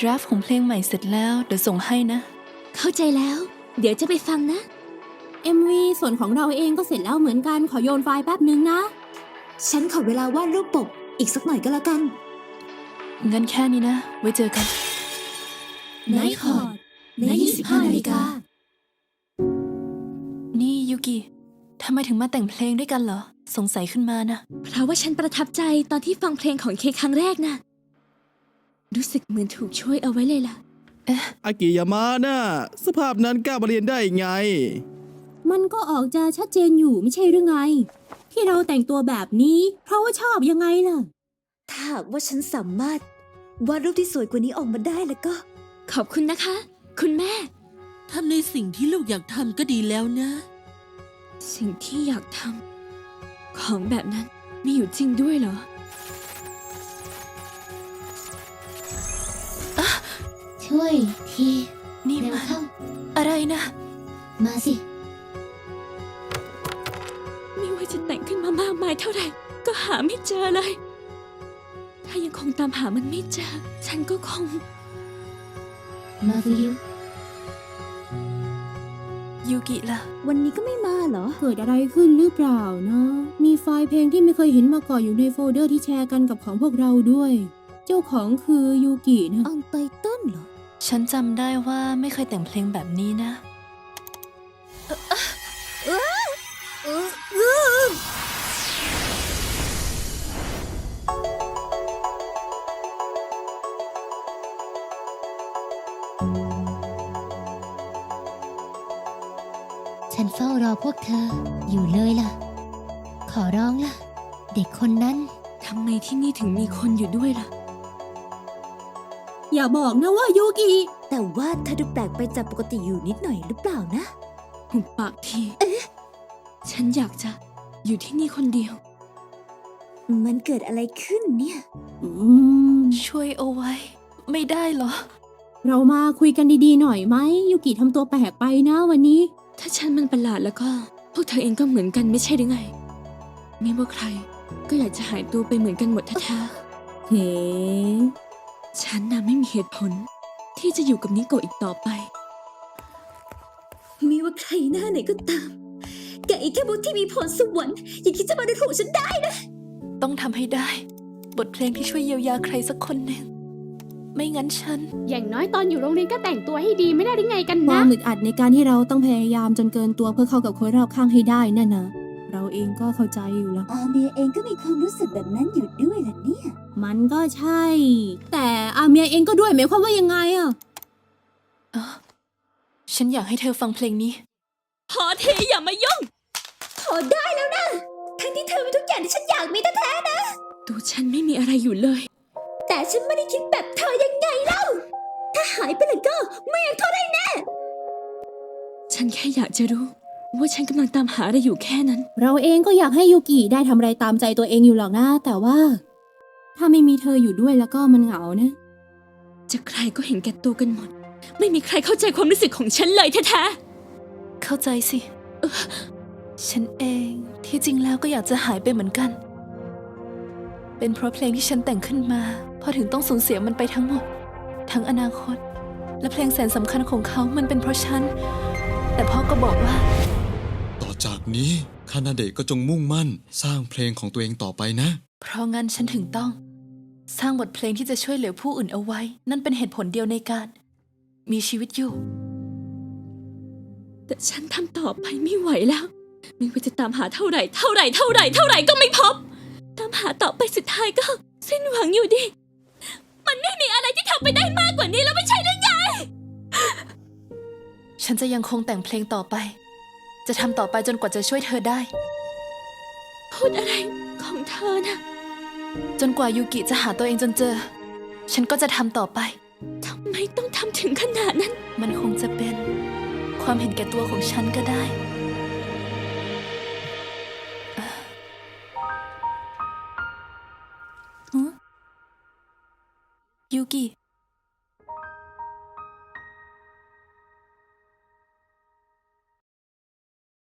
ดราฟต์ของเพลงใหม่เสร็จแล้ว เดี๋ยวส่งให้นะ เข้าใจแล้ว เดี๋ยวจะไปฟังนะ MV ส่วนของเราเองก็เสร็จแล้วเหมือนกันขอโยนไฟล์แป๊บนึงนะ ฉันขอเวลาวาดรูปปกอีกสักหน่อยก็แล้วกัน งั้นแค่นี้นะ ไว้เจอกัน Night Court ใน25นาฬิกา นี่ยูกิทำไมถึงมาแต่งเพลงด้วยกันเหรอ สงสัยขึ้นมานะ เพราะว่าฉันประทับใจตอนที่ฟังเพลงของเคครั้งแรกนะ รู้สึกเหมือนถูกช่วยเอาไว้เลยล่ะอากิยามาน่ะสภาพนั้นกล้ามาเรียนได้ไง มันก็ออกจะชัดเจนอยู่ไม่ใช่หรือไง ที่เราแต่งตัวแบบนี้ เพราะว่าชอบยังไงล่ะ ถ้าหากว่าฉันสามารถวาดรูปที่สวยกว่านี้ออกมาได้แล้วก็ ขอบคุณนะคะ คุณแม่ ทำในสิ่งที่ลูกอยากทำก็ดีแล้วนะ สิ่งที่อยากทำของแบบนั้นมีอยู่จริงด้วยเหรอ ช่วยทีนี่เร็วมันเข้าอะไรนะ มาสิ ไม่ว่าจะแต่งขึ้นมามากมายเท่าไหร่ ก็หาไม่เจอเลย ถ้ายังคงตามหามันไม่เจอ ฉันก็คง มาฟิวยูกิล่ะ วันนี้ก็ไม่มาเหรอ เกิดอะไรขึ้นหรือเปล่านะมีไฟล์เพลงที่ไม่เคยเห็นมาก่อนอยู่ในโฟลเดอร์ที่แชร์กันกับของพวกเราด้วย เจ้าของคือยูกินะออนไตเติ้ลเหรอ ฉันจำได้ว่าไม่เคยแต่งเพลงแบบนี้นะ ฉันเฝ้ารอพวกเธออยู่เลยล่ะ ขอร้องล่ะ เด็กคนนั้น ทำไมที่นี่ถึงมีคนอยู่ด้วยล่ะ อย่าบอกนะว่ายูกิแต่ว่าเธอดูแปลกไปจากปกติอยู่นิดหน่อยหรือเปล่านะ หุบปากที ฉันอยากจะอยู่ที่นี่คนเดียว มันเกิดอะไรขึ้นเนี่ย อืม ช่วยเอาไว้ ไม่ได้เหรอ เรามาคุยกันดีๆหน่อยไหมยูกิทำตัวแปลกไปนะวันนี้ ถ้าฉันมันประหลาดแล้วก็ พวกเธอเองก็เหมือนกันไม่ใช่หรือไงไม่ว่าใคร ก็อยากจะหายตัวไปเหมือนกันหมดแท้เฮ้ๆ ฉันน่ะไม่มีเหตุผล ที่จะอยู่กับนิโกะอีกต่อไปมีว่าใครหน้าไหนก็ตาม แกอีกแค่บุตรที่มีพรสวรรค์อย่าคิดจะมาดูถูกฉันได้นะ ต้องทำให้ได้ บทเพลงที่ช่วยเยียวยาใครสักคนหนึ่ง ไม่งั้นฉัน อย่างน้อยตอนอยู่โรงเรียนก็แต่งตัวให้ดีไม่ได้หรือไงกันควานะมอึดอัดในการที่เราต้องพยายามจนเกินตัวเพื่อเข้ากับคนรอบข้างให้ได้นั่นนะเราเองก็เข้าใจอยู่แล้วอาเมียเองก็มีความรู้สึกแบบนั้นอยู่ด้วยล่ะเนี่ย มันก็ใช่ แต่อา เมียเองก็ด้วยหมายความว่ายังไงอะเออฉันอยากให้เธอฟังเพลงนี้ พอทีอย่ามายุ่งพอได้แล้วนะ ทั้งที่เธอมีทุกอย่างที่ฉันอยากมีแท้ๆนะ ตัวฉันไม่มีอะไรอยู่เลย แต่ฉันไม่ได้คิดแบบเธอยังไงเล่า ถ้าหายไปแล้วก็ไม่อยากโทษได้แน่ ฉันแค่อยากจะรู้ ว่าฉันกำลังตามหาอะไรอยู่แค่นั้น เราเองก็อยากให้ยูกิได้ทำอะไรตามใจตัวเองอยู่หรอกนะ แต่ว่า ถ้าไม่มีเธออยู่ด้วยแล้วก็มันเหงานะ จะใครก็เห็นแก่ตัวกันหมด ไม่มีใครเข้าใจความรู้สึกของฉันเลยแท้เข้าใจสิเออฉันเองที่จริงแล้วก็อยากจะหายไปเหมือนกัน เป็นเพราะเพลงที่ฉันแต่งขึ้นมา พอถึงต้องสูญเสียมันไปทั้งหมด ทั้งอนาคต และเพลงแสนสำคัญของเขามันเป็นเพราะฉัน แต่พ่อก็บอกว่า ต่อจากนี้คานาเดะก็จงมุ่งมั่น สร้างเพลงของตัวเองต่อไปนะ เพราะงั้นฉันถึงต้อง สร้างบทเพลงที่จะช่วยเหลือผู้อื่นเอาไว้ นั่นเป็นเหตุผลเดียวในการ มีชีวิตอยู่ๆแต่ฉันทำต่อไปไม่ไหวแล้ว ไม่ว่าจะตามหาเท่าไหร่ เท่าไหร่ เท่าไหร่ เท่าไหร่ก็ไม่พบ ตามหาต่อไปสุดท้ายก็ สิ้นหวังอยู่ดี มันไม่มีอะไรที่ทำไปได้มากกว่านี้แล้วไม่ใช่หรือไง ฉันจะยังคงแต่งเพลงต่อไป จะทำต่อไปจนกว่าจะช่วยเธอได้ พูดอะไรของเธอนะ จนกว่ายูกิจะหาตัวเองจนเจอ ฉันก็จะทำต่อไป ทำไมต้องทำถึงขนาดนั้น มันคงจะเป็น ความเห็นแก่ตัวของฉันก็ได้เอ่อฮะยูกิ